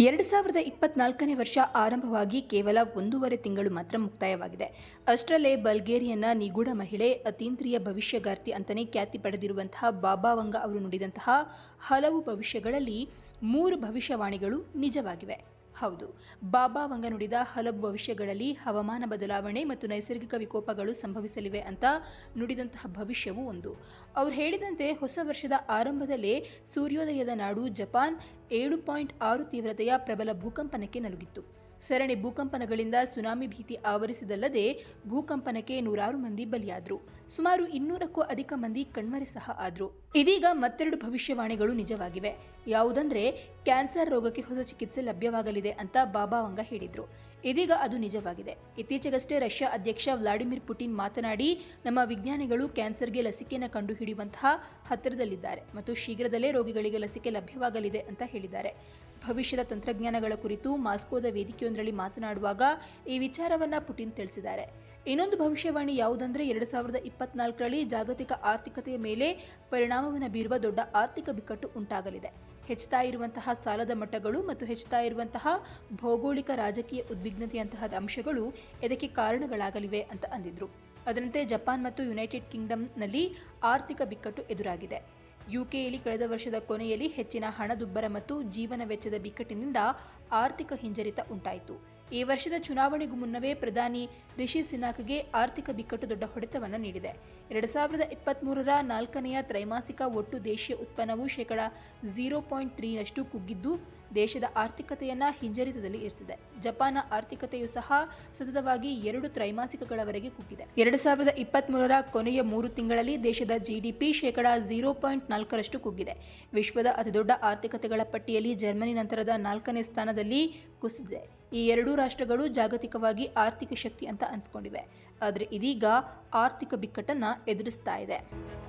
ಎರಡು ಸಾವಿರದ ಇಪ್ಪತ್ನಾಲ್ಕನೇ ವರ್ಷ ಆರಂಭವಾಗಿ ಕೇವಲ ಒಂದೂವರೆ ತಿಂಗಳು ಮಾತ್ರ ಮುಕ್ತಾಯವಾಗಿದೆ. ಅಷ್ಟರಲ್ಲೇ ಬಲ್ಗೇರಿಯನ್ನ ನಿಗೂಢ ಮಹಿಳೆ, ಅತೀಂದ್ರಿಯ ಭವಿಷ್ಯಗಾರ್ತಿ ಅಂತಲೇ ಖ್ಯಾತಿ ಪಡೆದಿರುವಂತಹ ಬಾಬಾ ವಂಗ ಅವರು ನುಡಿದಂತಹ ಹಲವು ಭವಿಷ್ಯಗಳಲ್ಲಿ ಮೂರು ಭವಿಷ್ಯವಾಣಿಗಳು ನಿಜವಾಗಿವೆ. ಹೌದು, ಬಾಬಾ ವಂಗ ನುಡಿದ ಹಲವು ಭವಿಷ್ಯಗಳಲ್ಲಿ ಹವಾಮಾನ ಬದಲಾವಣೆ ಮತ್ತು ನೈಸರ್ಗಿಕ ವಿಕೋಪಗಳು ಸಂಭವಿಸಲಿವೆ ಅಂತ ನುಡಿದಂತಹ ಭವಿಷ್ಯವೂ ಒಂದು. ಅವ್ರು ಹೇಳಿದಂತೆ ಹೊಸ ವರ್ಷದ ಆರಂಭದಲ್ಲೇ ಸೂರ್ಯೋದಯದ ನಾಡು ಜಪಾನ್ ಏಳು ಪಾಯಿಂಟ್ ಆರು ತೀವ್ರತೆಯ ಪ್ರಬಲ ಭೂಕಂಪನಕ್ಕೆ ನಲುಗಿತ್ತು. ಸರಣಿ ಭೂಕಂಪನಗಳಿಂದ ಸುನಾಮಿ ಭೀತಿ ಆವರಿಸಿದಲ್ಲದೆ ಭೂಕಂಪನಕ್ಕೆ ನೂರಾರು ಮಂದಿ ಬಲಿಯಾದರು. ಸುಮಾರು ಇನ್ನೂರಕ್ಕೂ ಅಧಿಕ ಮಂದಿ ಕಣ್ಮರೆ ಸಹ ಆದರು. ಇದೀಗ ಮತ್ತೆರಡು ಭವಿಷ್ಯವಾಣಿಗಳು ನಿಜವಾಗಿವೆ. ಯಾವುದಂದ್ರೆ, ಕ್ಯಾನ್ಸರ್ ರೋಗಕ್ಕೆ ಹೊಸ ಚಿಕಿತ್ಸೆ ಲಭ್ಯವಾಗಲಿದೆ ಅಂತ ಬಾಬಾ ವಂಗ ಹೇಳಿದ್ರು. ಇದೀಗ ಅದು ನಿಜವಾಗಿದೆ. ಇತ್ತೀಚೆಗಷ್ಟೇ ರಷ್ಯಾ ಅಧ್ಯಕ್ಷ ವ್ಲಾಡಿಮಿರ್ ಪುಟಿನ್ ಮಾತನಾಡಿ, ನಮ್ಮ ವಿಜ್ಞಾನಿಗಳು ಕ್ಯಾನ್ಸರ್ಗೆ ಲಸಿಕೆಯನ್ನು ಕಂಡುಹಿಡಿಯುವಂತಹ ಹತ್ತಿರದಲ್ಲಿದ್ದಾರೆ ಮತ್ತು ಶೀಘ್ರದಲ್ಲೇ ರೋಗಿಗಳಿಗೆ ಲಸಿಕೆ ಲಭ್ಯವಾಗಲಿದೆ ಅಂತ ಹೇಳಿದ್ದಾರೆ. ಭವಿಷ್ಯದ ತಂತ್ರಜ್ಞಾನಗಳ ಕುರಿತು ಮಾಸ್ಕೋದ ವೇದಿಕೆಯೊಂದರಲ್ಲಿ ಮಾತನಾಡುವಾಗ ಈ ವಿಚಾರವನ್ನು ಪುಟಿನ್ ತಿಳಿಸಿದ್ದಾರೆ. ಇನ್ನೊಂದು ಭವಿಷ್ಯವಾಣಿ ಯಾವುದಂದ್ರೆ ಎರಡು ಸಾವಿರದ ಇಪ್ಪತ್ನಾಲ್ಕರಲ್ಲಿ ಜಾಗತಿಕ ಆರ್ಥಿಕತೆಯ ಮೇಲೆ ಪರಿಣಾಮವನ್ನು ಬೀರುವ ದೊಡ್ಡ ಆರ್ಥಿಕ ಬಿಕ್ಕಟ್ಟು ಉಂಟಾಗಲಿದೆ. ಹೆಚ್ಚುತ್ತಾ ಇರುವಂತಹ ಸಾಲದ ಮಟ್ಟಗಳು ಮತ್ತು ಹೆಚ್ಚುತ್ತಾ ಇರುವಂತಹ ಭೌಗೋಳಿಕ ರಾಜಕೀಯ ಉದ್ವಿಗ್ನತೆಯಂತಹ ಅಂಶಗಳು ಇದಕ್ಕೆ ಕಾರಣಗಳಾಗಲಿವೆ ಅಂತ ಅಂದಿದ್ರು. ಅದರಂತೆ ಜಪಾನ್ ಮತ್ತು ಯುನೈಟೆಡ್ ಕಿಂಗ್ಡಮ್ನಲ್ಲಿ ಆರ್ಥಿಕ ಬಿಕ್ಕಟ್ಟು ಎದುರಾಗಿದೆ. ಯುಕೆಯಲ್ಲಿ ಕಳೆದ ವರ್ಷದ ಕೊನೆಯಲ್ಲಿ ಹೆಚ್ಚಿನ ಹಣದುಬ್ಬರ ಮತ್ತು ಜೀವನ ವೆಚ್ಚದ ಬಿಕ್ಕಟ್ಟಿನಿಂದ ಆರ್ಥಿಕ ಹಿಂಜರಿತ ಉಂಟಾಯಿತು. ಈ ವರ್ಷದ ಚುನಾವಣೆಗೂ ಮುನ್ನವೇ ಪ್ರಧಾನಿ ರಿಷಿ ಸಿನಾಕ್ಗೆ ಆರ್ಥಿಕ ಬಿಕ್ಕಟ್ಟು ದೊಡ್ಡ ಹೊಡೆತವನ್ನು ನೀಡಿದೆ. ಎರಡು ಸಾವಿರದ ಇಪ್ಪತ್ತ್ಮೂರರ ನಾಲ್ಕನೆಯ ತ್ರೈಮಾಸಿಕ ಒಟ್ಟು ದೇಶೀಯ ಉತ್ಪನ್ನವು ಶೇಕಡ ಜೀರೋ ಪಾಯಿಂಟ್ ತ್ರೀನಷ್ಟು ಕುಗ್ಗಿದ್ದು ದೇಶದ ಆರ್ಥಿಕತೆಯನ್ನ ಹಿಂಜರಿತದಲ್ಲಿ ಇರಿಸಿದೆ. ಜಪಾನ್ನ ಆರ್ಥಿಕತೆಯು ಸಹ ಸತತವಾಗಿ ಎರಡು ತ್ರೈಮಾಸಿಕಗಳವರೆಗೆ ಕುಗ್ಗಿದೆ. ಎರಡು ಸಾವಿರದ ಇಪ್ಪತ್ತ್ಮೂರರ ಕೊನೆಯ ಮೂರು ತಿಂಗಳಲ್ಲಿ ದೇಶದ ಜಿಡಿಪಿ ಶೇಕಡ ಜೀರೋ ಪಾಯಿಂಟ್ ನಾಲ್ಕರಷ್ಟು ಕುಗ್ಗಿದೆ. ವಿಶ್ವದ ಅತಿದೊಡ್ಡ ಆರ್ಥಿಕತೆಗಳ ಪಟ್ಟಿಯಲ್ಲಿ ಜರ್ಮನಿ ನಂತರದ ನಾಲ್ಕನೇ ಸ್ಥಾನದಲ್ಲಿ ಕುಸಿದಿದೆ. ಈ ಎರಡೂ ರಾಷ್ಟ್ರಗಳು ಜಾಗತಿಕವಾಗಿ ಆರ್ಥಿಕ ಶಕ್ತಿ ಅಂತ ಅನ್ಸ್ಕೊಂಡಿವೆ. ಆದರೆ ಇದೀಗ ಆರ್ಥಿಕ ಬಿಕ್ಕಟ್ಟನ್ನ ಎದುರಿಸ್ತಾ ಇದೆ.